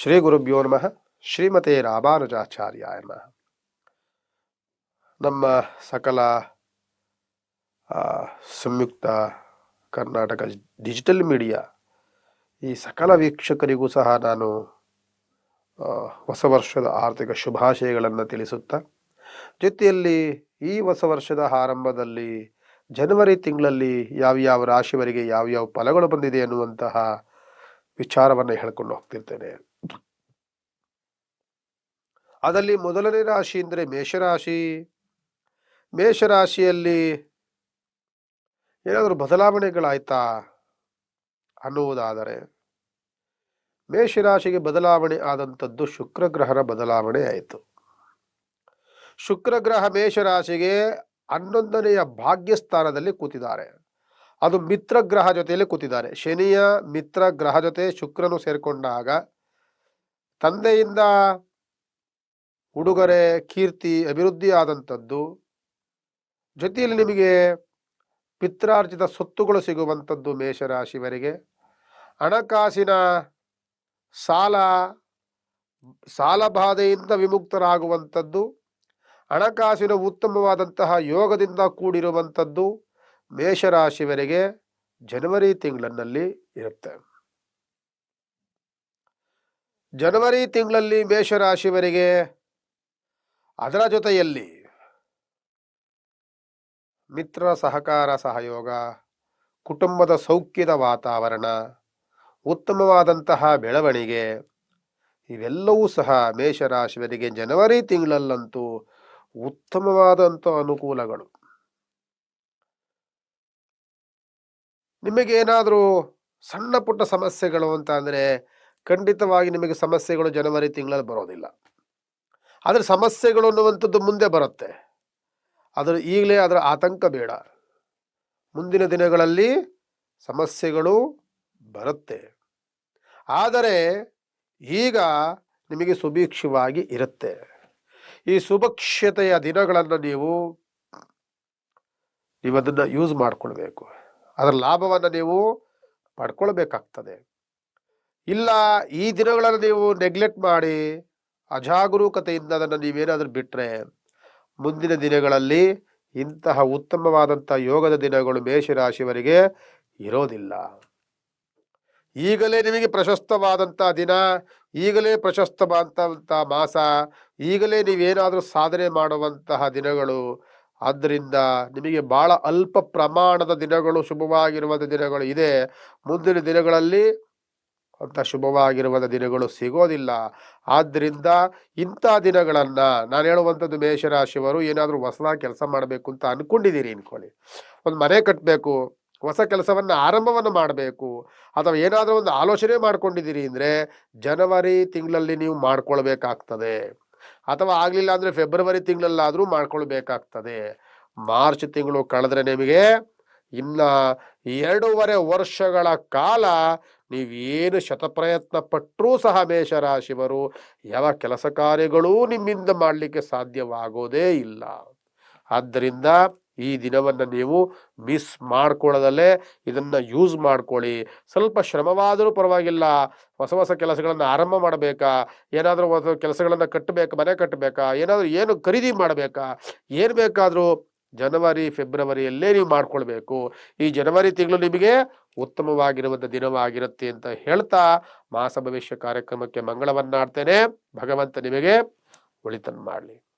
ಶ್ರೀ ಗುರುಭ್ಯೋ ನಮಃ. ಶ್ರೀಮತೆ ರಾಮಾನುಜಾಚಾರ್ಯ ನಮಃ. ನಮ್ಮ ಸಕಲ ಸಂಯುಕ್ತ ಕರ್ನಾಟಕ ಡಿಜಿಟಲ್ ಮೀಡಿಯಾ ಈ ಸಕಲ ವೀಕ್ಷಕರಿಗೂ ಸಹ ನಾನು ಹೊಸ ವರ್ಷದ ಆರ್ಥಿಕ ಶುಭಾಶಯಗಳನ್ನು ತಿಳಿಸುತ್ತಾ, ಜೊತೆಯಲ್ಲಿ ಈ ಹೊಸ ವರ್ಷದ ಆರಂಭದಲ್ಲಿ ಜನವರಿ ತಿಂಗಳಲ್ಲಿ ಯಾವ್ಯಾವ ರಾಶಿವರಿಗೆ ಯಾವ್ಯಾವ ಫಲಗಳು ಬಂದಿದೆ ಅನ್ನುವಂತಹ ವಿಚಾರವನ್ನು ಹೇಳ್ಕೊಂಡು ಹೋಗ್ತಿರ್ತೇನೆ. ಅದರಲ್ಲಿ ಮೊದಲನೇ ರಾಶಿ ಅಂದರೆ ಮೇಷರಾಶಿ. ಮೇಷರಾಶಿಯಲ್ಲಿ ಏನಾದರೂ ಬದಲಾವಣೆಗಳಾಯ್ತಾ ಅನ್ನುವುದಾದರೆ ಮೇಷರಾಶಿಗೆ ಬದಲಾವಣೆ ಆದಂಥದ್ದು ಶುಕ್ರಗ್ರಹರ ಬದಲಾವಣೆ ಆಯಿತು. ಶುಕ್ರಗ್ರಹ ಮೇಷರಾಶಿಗೆ ಹನ್ನೊಂದನೆಯ ಭಾಗ್ಯಸ್ಥಾನದಲ್ಲಿ ಕೂತಿದ್ದಾರೆ. ಅದು ಮಿತ್ರ ಗ್ರಹ ಜೊತೆಯಲ್ಲಿ ಕೂತಿದ್ದಾರೆ. ಶನಿಯ ಮಿತ್ರ ಗ್ರಹ ಜೊತೆ ಶುಕ್ರನು ಸೇರಿಕೊಂಡಾಗ ತಂದೆಯಿಂದ ಉಡುಗೊರೆ, ಕೀರ್ತಿ, ಅಭಿವೃದ್ಧಿ ಆದಂಥದ್ದು, ಜೊತೆಯಲ್ಲಿ ನಿಮಗೆ ಪಿತ್ರಾರ್ಜಿತ ಸೊತ್ತುಗಳು ಸಿಗುವಂಥದ್ದು ಮೇಷರಾಶಿವರಿಗೆ ಹಣಕಾಸಿನ ಸಾಲ ಸಾಲ ಬಾಧೆಯಿಂದ ವಿಮುಕ್ತರಾಗುವಂಥದ್ದು, ಹಣಕಾಸಿನ ಉತ್ತಮವಾದಂತಹ ಯೋಗದಿಂದ ಕೂಡಿರುವಂಥದ್ದು ಮೇಷರಾಶಿವರಿಗೆ ಜನವರಿ ತಿಂಗಳಿನಲ್ಲಿ ಇರುತ್ತೆ. ಜನವರಿ ತಿಂಗಳಲ್ಲಿ ಮೇಷರಾಶಿವರಿಗೆ ಅದರ ಜೊತೆಯಲ್ಲಿ ಮಿತ್ರ ಸಹಕಾರ ಸಹಯೋಗ, ಕುಟುಂಬದ ಸೌಖ್ಯದ ವಾತಾವರಣ, ಉತ್ತಮವಾದಂತಹ ಬೆಳವಣಿಗೆ ಇವೆಲ್ಲವೂ ಸಹ ಮೇಷರಾಶಿವರಿಗೆ ಜನವರಿ ತಿಂಗಳಲ್ಲಂತೂ ಉತ್ತಮವಾದಂಥ ಅನುಕೂಲಗಳು. ನಿಮಗೇನಾದರೂ ಸಣ್ಣ ಪುಟ್ಟ ಸಮಸ್ಯೆಗಳು ಅಂತ ಅಂದರೆ ಖಂಡಿತವಾಗಿ ನಿಮಗೆ ಸಮಸ್ಯೆಗಳು ಜನವರಿ ತಿಂಗಳಲ್ಲಿ ಬರೋದಿಲ್ಲ. ಆದರೆ ಸಮಸ್ಯೆಗಳು ಅನ್ನುವಂಥದ್ದು ಮುಂದೆ ಬರುತ್ತೆ. ಅದರ ಈಗಲೇ ಅದರ ಆತಂಕ ಬೇಡ. ಮುಂದಿನ ದಿನಗಳಲ್ಲಿ ಸಮಸ್ಯೆಗಳು ಬರುತ್ತೆ. ಆದರೆ ಈಗ ನಿಮಗೆ ಸುಭೀಕ್ಷವಾಗಿ ಇರುತ್ತೆ. ಈ ಸುಭಕ್ಷತೆಯ ದಿನಗಳನ್ನು ನೀವು ನೀವು ಅದನ್ನು ಯೂಸ್ ಮಾಡಿಕೊಳ್ಬೇಕು. ಅದರ ಲಾಭವನ್ನು ನೀವು ಪಡ್ಕೊಳ್ಬೇಕಾಗ್ತದೆ. ಇಲ್ಲ, ಈ ದಿನಗಳನ್ನು ನೀವು ನೆಗ್ಲೆಕ್ಟ್ ಮಾಡಿ, ಅಜಾಗರೂಕತೆಯಿಂದ ಅದನ್ನು ನೀವೇನಾದರೂ ಬಿಟ್ಟರೆ ಮುಂದಿನ ದಿನಗಳಲ್ಲಿ ಇಂತಹ ಉತ್ತಮವಾದಂಥ ಯೋಗದ ದಿನಗಳು ಮೇಷರಾಶಿಯವರಿಗೆ ಇರೋದಿಲ್ಲ. ಈಗಲೇ ನಿಮಗೆ ಪ್ರಶಸ್ತವಾದಂಥ ದಿನ, ಈಗಲೇ ಪ್ರಶಸ್ತವಾದಂಥ ಮಾಸ, ಈಗಲೇ ನೀವೇನಾದರೂ ಸಾಧನೆ ಮಾಡುವಂತಹ ದಿನಗಳು ಆದ್ದರಿಂದ ನಿಮಗೆ ಬಹಳ ಅಲ್ಪ ಪ್ರಮಾಣದ ದಿನಗಳು ಶುಭವಾಗಿರುವಂಥ ದಿನಗಳು ಇದೆ. ಮುಂದಿನ ದಿನಗಳಲ್ಲಿ ಅಂತ ಶುಭವಾಗಿರುವಂಥ ದಿನಗಳು ಸಿಗೋದಿಲ್ಲ. ಆದ್ದರಿಂದ ಇಂಥ ದಿನಗಳನ್ನು ನಾನು ಹೇಳುವಂಥದ್ದು ಮೇಷರಾಶಿಯವರು ಏನಾದರೂ ಹೊಸದಾಗಿ ಕೆಲಸ ಮಾಡಬೇಕು ಅಂತ ಅಂದ್ಕೊಂಡಿದ್ದೀರಿ ಅಂದ್ಕೊಳ್ಳಿ ಒಂದು ಮನೆ ಕಟ್ಟಬೇಕು ಹೊಸ ಕೆಲಸವನ್ನು ಆರಂಭವನ್ನು ಮಾಡಬೇಕು, ಅಥವಾ ಏನಾದರೂ ಒಂದು ಆಲೋಚನೆ ಮಾಡ್ಕೊಂಡಿದ್ದೀರಿ ಅಂದರೆ ಜನವರಿ ತಿಂಗಳಲ್ಲಿ ನೀವು ಮಾಡ್ಕೊಳ್ಬೇಕಾಗ್ತದೆ. ಅಥವಾ ಆಗಲಿಲ್ಲ ಅಂದರೆ ಫೆಬ್ರವರಿ ತಿಂಗಳಲ್ಲಾದರೂ ಮಾಡ್ಕೊಳ್ಬೇಕಾಗ್ತದೆ. ಮಾರ್ಚ್ ತಿಂಗಳು ಕಳೆದ್ರೆ ನಿಮಗೆ ಇನ್ನ ಎರಡೂವರೆ ವರ್ಷಗಳ ಕಾಲ ನೀವೇನು ಶತಪ್ರಯತ್ನ ಪಟ್ಟರೂ ಸಹ ಮೇಷರಾಶಿವರು ಯಾವ ಕೆಲಸ ಕಾರ್ಯಗಳೂ ನಿಮ್ಮಿಂದ ಮಾಡಲಿಕ್ಕೆ ಸಾಧ್ಯವಾಗೋದೇ ಇಲ್ಲ. ಆದ್ದರಿಂದ ಈ ದಿನವನ್ನು ನೀವು ಮಿಸ್ ಮಾಡ್ಕೊಳ್ಳದಲ್ಲೇ ಇದನ್ನು ಯೂಸ್ ಮಾಡ್ಕೊಳ್ಳಿ. ಸ್ವಲ್ಪ ಶ್ರಮವಾದರೂ ಪರವಾಗಿಲ್ಲ. ಹೊಸ ಹೊಸ ಕೆಲಸಗಳನ್ನು ಆರಂಭ ಮಾಡಬೇಕಾ? ಏನಾದರೂ ಹೊಸ ಕೆಲಸಗಳನ್ನು ಕಟ್ಟಬೇಕಾ ಮನೆ ಕಟ್ಟಬೇಕಾ ಏನಾದರೂ ಏನು ಖರೀದಿ ಮಾಡಬೇಕಾ? ಏನು ಬೇಕಾದರೂ ಜನವರಿ, ಫೆಬ್ರವರಿಯಲ್ಲೇ ನೀವು ಮಾಡ್ಕೊಳ್ಬೇಕು. ಈ ಜನವರಿ ತಿಂಗಳು ನಿಮಗೆ ಉತ್ತಮವಾಗಿರುವಂಥ ದಿನವಾಗಿರುತ್ತೆ ಅಂತ ಹೇಳ್ತಾ ಮಾಸ ಭವಿಷ್ಯ ಕಾರ್ಯಕ್ರಮಕ್ಕೆ ಮಂಗಳವನ್ನಾಡ್ತೇನೆ. ಭಗವಂತ ನಿಮಗೆ ಒಳಿತನ್ನು ಮಾಡಲಿ.